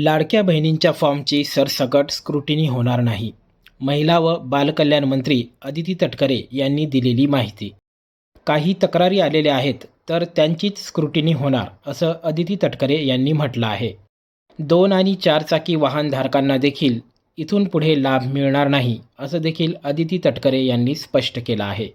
लाडक्या बहिणींच्या फॉर्मची सरसकट स्क्रुटिनी होणार नाही. महिला व बालकल्याण मंत्री अदिती तटकरे यांनी दिलेली माहिती. काही तक्रारी आलेल्या आहेत तर त्यांचीच स्क्रुटिनी होणार असं अदिती तटकरे यांनी म्हटलं आहे. दोन आणि चारचाकी वाहनधारकांना देखील इथून पुढे लाभ मिळणार नाही असं देखील अदिती तटकरे यांनी स्पष्ट केलं आहे.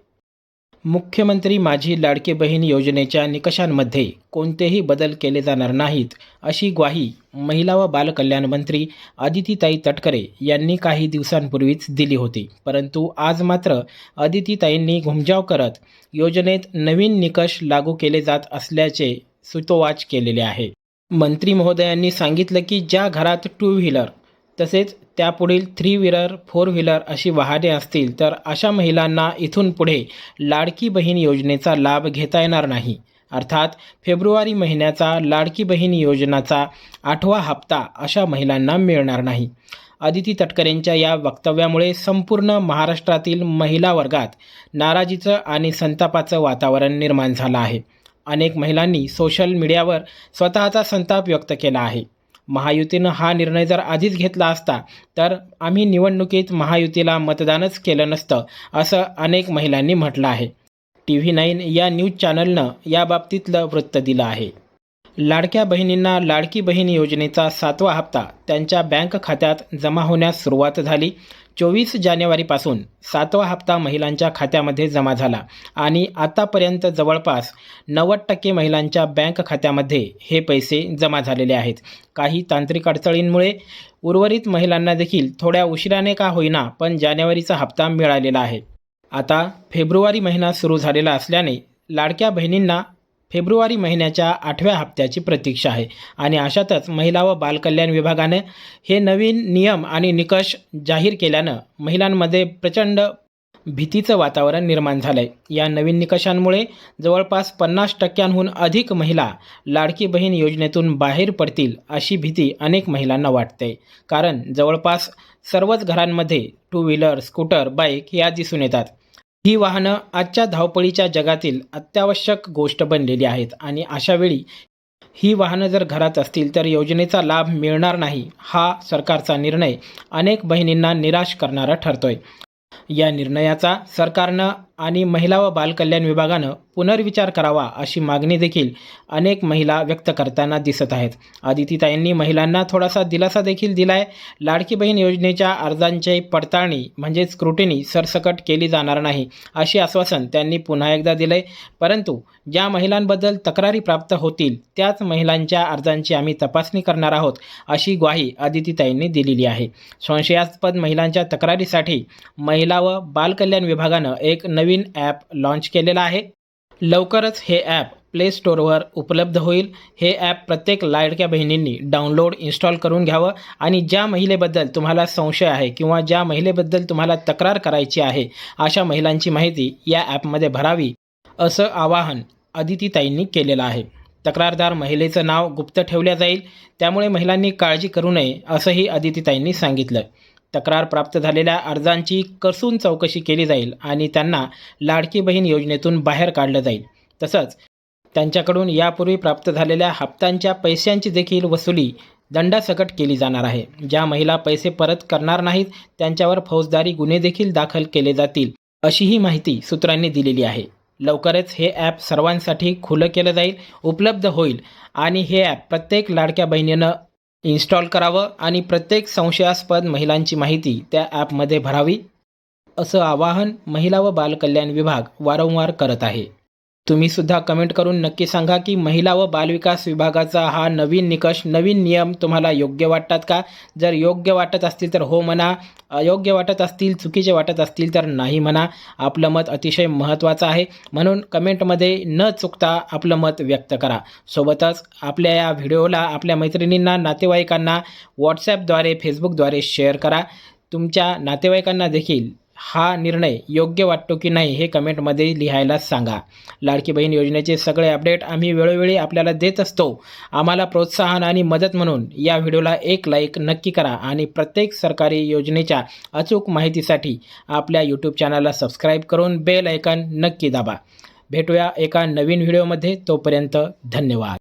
मुख्यमंत्री माझी लाडकी बहीण योजनेच्या निकषांमध्ये कोणतेही बदल केले जाणार नाहीत अशी ग्वाही महिला व बालकल्याण मंत्री अदितीताई तटकरे यांनी काही दिवसांपूर्वीच दिली होती. परंतु आज मात्र अदितीताईंनी घुमजाव करत योजनेत नवीन निकष लागू केले जात असल्याचे सुतोवाच केलेले आहे. मंत्री महोदयांनी सांगितलं की ज्या घरात टू व्हीलर तसेच त्यापुढील थ्री व्हीलर फोर व्हीलर अशी वाहने असतील तर अशा महिलांना इथून पुढे लाडकी बहीण योजनेचा लाभ घेता येणार नाही. अर्थात फेब्रुवारी महिन्याचा लाडकी बहीण योजनाचा आठवा हप्ता अशा महिलांना मिळणार नाही. अदिती तटकरेंच्या या वक्तव्यामुळे संपूर्ण महाराष्ट्रातील महिला वर्गात नाराजीचं आणि संतापाचं वातावरण निर्माण झालं आहे. अनेक महिलांनी सोशल मीडियावर स्वतःचा संताप व्यक्त केला आहे. महायुतीनं हा निर्णय जर आधीच घेतला असता तर आम्ही निवडणुकीत महायुतीला मतदानच केलं नसतं असं अनेक महिलांनी म्हटलं आहे. टी व्ही नाईन या न्यूज चॅनलनं याबाबतीतलं वृत्त दिलं आहे. लाडक्या बहिणींना लाडकी बहीण योजनेचा सातवा हप्ता त्यांच्या बँक खात्यात जमा होण्यास सुरुवात झाली. चोवीस जानेवारीपासून सातवा हप्ता महिलांच्या खात्यामध्ये जमा झाला आणि आतापर्यंत जवळपास नव्वद टक्के महिलांच्या बँक खात्यामध्ये हे पैसे जमा झालेले आहेत. काही तांत्रिक अडचणींमुळे उर्वरित महिलांना देखील थोड्या उशिराने का होईना पण जानेवारीचा हप्ता मिळालेला आहे. आता फेब्रुवारी महिना सुरू झालेला असल्याने लाडक्या बहिणींना फेब्रुवारी महिन्याच्या आठव्या हप्त्याची प्रतीक्षा आहे. आणि अशातच महिला व बालकल्याण विभागाने हे नवीन नियम आणि निकष जाहीर केल्यानं महिलांमध्ये प्रचंड भीतीचं वातावरण निर्माण झालं आहे या नवीन निकषांमुळे जवळपास पन्नास टक्क्यांहून अधिक महिला लाडकी बहीण योजनेतून बाहेर पडतील अशी भीती अनेक महिलांना वाटते. कारण जवळपास सर्वच घरांमध्ये टू व्हीलर स्कूटर बाईक या दिसून येतात. ही वाहनं आजच्या धावपळीच्या जगातील अत्यावश्यक गोष्ट बनलेली आहेत आणि अशावेळी ही वाहनं जर घरात असतील तर योजनेचा लाभ मिळणार नाही हा सरकारचा निर्णय अनेक बहिणींना निराश करणारा ठरतोय. या निर्णयाचा सरकारनं आणि महिला व बालकल्याण विभागानं पुनर्विचार करावा अशी मागणी देखील अनेक महिला व्यक्त करताना दिसत आहेत. आदितीताईंनी महिलांना थोडासा दिलासा देखील दिलाय. लाडकी बहीण योजनेच्या अर्जांची पडताळणी म्हणजेच स्क्रुटिनी सरसकट केली जाणार नाही अशी आश्वासन त्यांनी पुन्हा एकदा दिले परंतु ज्या महिलांबद्दल तक्रारी प्राप्त होतील त्याच महिलांच्या अर्जांची आम्ही तपासणी करणार आहोत अशी ग्वाही आदितीताईंनी दिलेली आहे. संशयास्पद महिलांच्या तक्रारीसाठी महिला व बालकल्याण विभागानं एक नवीन नवीन ॲप लाँच केलेलं आहे. लवकरच हे ॲप प्ले स्टोअरवर उपलब्ध होईल. हे ॲप प्रत्येक लाडक्या बहिणींनी डाउनलोड इन्स्टॉल करून घ्यावं आणि ज्या महिलेबद्दल तुम्हाला संशय आहे किंवा ज्या महिलेबद्दल तुम्हाला तक्रार करायची आहे अशा महिलांची माहिती या ॲपमध्ये भरावी असं आवाहन अदितीताईंनी केलेलं आहे. तक्रारदार महिलेचं नाव गुप्त ठेवल्या जाईल. त्यामुळे महिलांनी काळजी करू नये असंही अदितीताईंनी सांगितलं. तक्रार प्राप्त झालेल्या अर्जांची कसून चौकशी केली जाईल आणि त्यांना लाडकी बहीण योजनेतून बाहेर काढलं जाईल. तसंच त्यांच्याकडून यापूर्वी प्राप्त झालेल्या हप्त्यांच्या पैशांची देखील वसुली दंडासकट केली जाणार आहे. ज्या महिला पैसे परत करणार नाहीत त्यांच्यावर फौजदारी गुन्हे देखील दाखल केले जातील अशीही माहिती सूत्रांनी दिलेली आहे. लवकरच हे ॲप सर्वांसाठी खुलं केलं जाईल उपलब्ध होईल आणि हे ॲप प्रत्येक लाडक्या बहिणीनं इन्स्टॉल करावं आणि प्रत्येक संशयास्पद महिलांची माहिती त्या ॲपमध्ये भरावी असं आवाहन महिला व बालकल्याण विभाग वारंवार करत आहे. तुम्ही सुद्धा कमेंट करून नक्की सांगा की महिला व बालविकास विभागाचा हा नवीन निकष नवीन नियम तुम्हाला योग्य वाटतात का? जर योग्य वाटत असतील तर हो म्हणा. अयोग्य वाटत असतील चुकीचे वाटत असतील तर नाही म्हणा. आपलं मत अतिशय महत्त्वाचं आहे. म्हणून कमेंटमध्ये न चुकता आपलं मत व्यक्त करा. सोबतच आपल्या या व्हिडिओला आपल्या मैत्रिणींना नातेवाईकांना व्हॉट्सॲपद्वारे फेसबुकद्वारे शेअर करा. तुमच्या नातेवाईकांना देखील हा निर्णय योग्य वाटतो की नाही हे कमेंटमध्ये लिहायला सांगा. लाडकी बहीण योजनेचे सगळे अपडेट आम्ही वेळोवेळी आपल्याला देत असतो. आम्हाला प्रोत्साहन आणि मदत म्हणून या व्हिडिओला एक लाईक नक्की करा आणि प्रत्येक सरकारी योजनेच्या अचूक माहितीसाठी आपल्या यूट्यूब चॅनलला सबस्क्राईब करून बेल ऐकन नक्की दाबा. भेटूया एका नवीन व्हिडिओमध्ये. तोपर्यंत धन्यवाद.